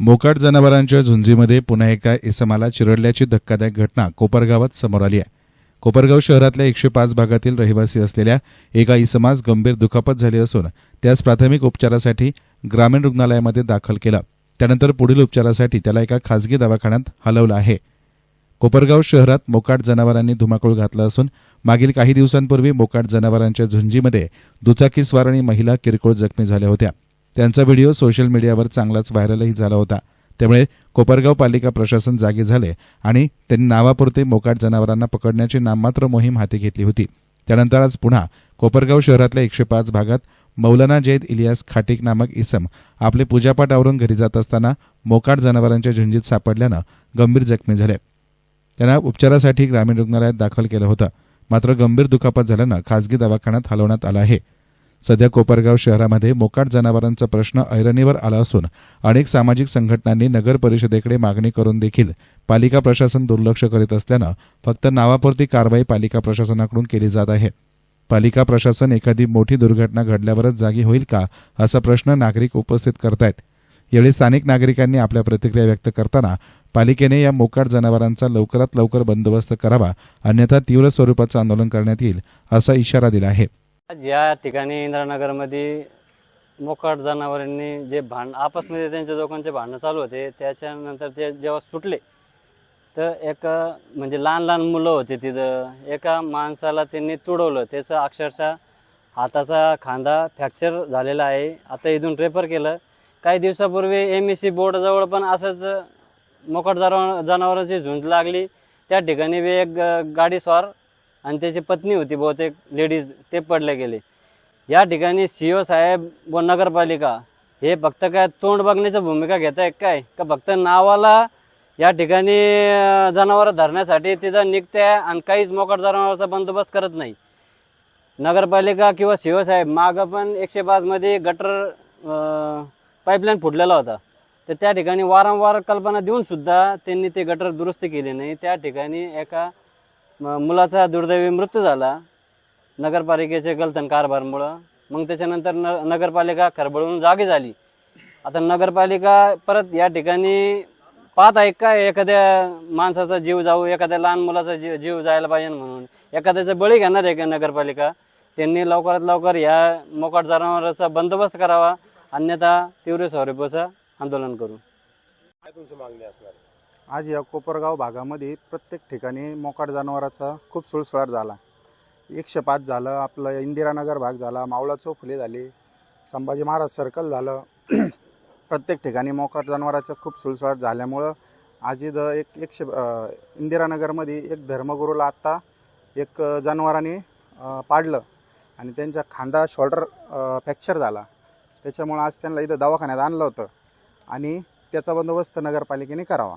मोकाट जनावरांच्या झुंजीमध्ये पुन्हा एका इसमाला चिरडल्याची धक्कादायक घटना कोपरगावात समोर आली आहे. कोपरगाव शहरातल्या एकशे पाच भागातील रहिवासी असलेल्या एका इसमास गंभीर दुखापत झाली असून त्यास प्राथमिक उपचारासाठी ग्रामीण रुग्णालयामध्ये दाखल केलं. त्यानंतर पुढील उपचारासाठी त्याला एका खासगी दवाखान्यात हलवलं आहे. कोपरगाव शहरात मोकाट जनावरांनी धुमाकूळ घातला असून मागील काही दिवसांपूर्वी मोकाट जनावरांच्या झुंजीमध्ये दुचाकीस्वार आणि महिला किरकोळ जखमी झाल्या होत्या. त्यांचा व्हिडिओ सोशल मीडियावर चांगलाच व्हायरलही झाला होता. त्यामुळे कोपरगाव पालिका प्रशासन जागे झाले आणि त्यांनी नावापुरते मोकाट जनावरांना पकडण्याची नाममात्र मोहीम हाती घेतली होती. त्यानंतर आज पुन्हा कोपरगाव शहरातल्या एकशे पाच भागात मौलाना जैद इलियास खाटिक नामक इसम आपले पूजापाठ आवरून घरी जात असताना मोकाट जनावरांच्या झुंजीत सापडल्यानं गंभीर जखमी झाले. त्यांना उपचारासाठी ग्रामीण रुग्णालयात दाखल केलं होतं. मात्र गंभीर दुखापत झाल्यानं खासगी दवाखान्यात हलवण्यात आलं आहे. सध्या कोपरगाव शहरामध्ये मोकाट जनावरांचा प्रश्न ऐरणीवर आला असून अनेक सामाजिक संघटनांनी नगर परिषदेकडे मागणी करून देखील पालिका प्रशासन दुर्लक्ष करीत असल्यानं फक्त नावापुरती कारवाई पालिका प्रशासनाकडून केली जात आहे. पालिका प्रशासन एखादी मोठी दुर्घटना घडल्यावरच जागी होईल का असा प्रश्न नागरिक उपस्थित करतायत. यावेळी स्थानिक नागरिकांनी आपल्या प्रतिक्रिया व्यक्त करताना पालिकेने या मोकाट जनावरांचा लवकरात लवकर बंदोबस्त करावा अन्यथा तीव्र स्वरूपाचं आंदोलन करण्यात येईल असा इशारा दिला आहे. आज या ठिकाणी इंद्रानगरमध्ये मोकाट जनावरांनी जे भांड आपसमध्ये त्यांच्या दोघांचे भांडणं चालू होते त्याच्यानंतर ते जेव्हा सुटले तर एक म्हणजे लहान लहान मुलं होते तिथं. एका माणसाला त्यांनी तुडवलं. त्याचं अक्षरशः हाताचा खांदा फ्रॅक्चर झालेला आहे. आता इथून रेफर केलं. काही दिवसापूर्वी एम एस सी बोर्डाजवळ पण असंच मोकाट जनावर जनावरांची झुंज लागली. त्या ठिकाणी बी एक गाडीस्वार आणि त्याची पत्नी होती बहुतेक लेडीज ते पडले गेले. या ठिकाणी सी ओ साहेब व नगरपालिका हे फक्त काय तोंड बघण्याची भूमिका घेत आहेत काय? का फक्त नावाला या ठिकाणी जनावर धरण्यासाठी तिथं निघते आणि काहीच मोकट जनावरांचा बंदोबस्त करत नाही? नगरपालिका किंवा सी ओ साहेब मागं पण एकशे पाचमध्ये गटर पाईपलाईन फुटलेला होता. तर त्या ठिकाणी वारंवार कल्पना देऊन सुद्धा त्यांनी ते गटर दुरुस्त केले नाही. त्या ठिकाणी एका म- मुलाचा दुर्दैवी मृत्यू झाला. नगरपालिकेचे गलतन कारभारमुळं. मग त्याच्यानंतर न नगरपालिका खरबळून जागी झाली. आता नगरपालिका परत या ठिकाणी पाहत आहे का एखाद्या माणसाचा जीव जाऊ एखाद्या लहान मुलाचा जीव जीव जायला पाहिजे म्हणून. एखाद्याचा बळी घेणार आहे का नगरपालिका? त्यांनी लवकरात लवकर या मोकाट जनावरांचा बंदोबस्त करावा. अन्यथा तीव्र स्वरूपाचं आंदोलन करू. आज या कोपरगाव भागामध्ये प्रत्येक ठिकाणी मोकाट जनावराचा खूप सुळसुळाट झाला. एकशे पाच झालं आपलं इंदिरानगर भाग झाला मावळा चौफुले झाले संभाजी महाराज सर्कल झालं. प्रत्येक ठिकाणी मोकाट जनावराचा खूप सुळसुळाट झाल्यामुळं आज इथं एक एकशे इंदिरानगरमध्ये एक धर्मगुरूला आत्ता एक जनावराने पाडलं आणि त्यांचा खांदा शोल्डर फ्रॅक्चर झाला. त्याच्यामुळं आज त्यांना इथं दवाखान्यात आणलं होतं आणि त्याचा बंदोबस्त नगरपालिकेने करावा.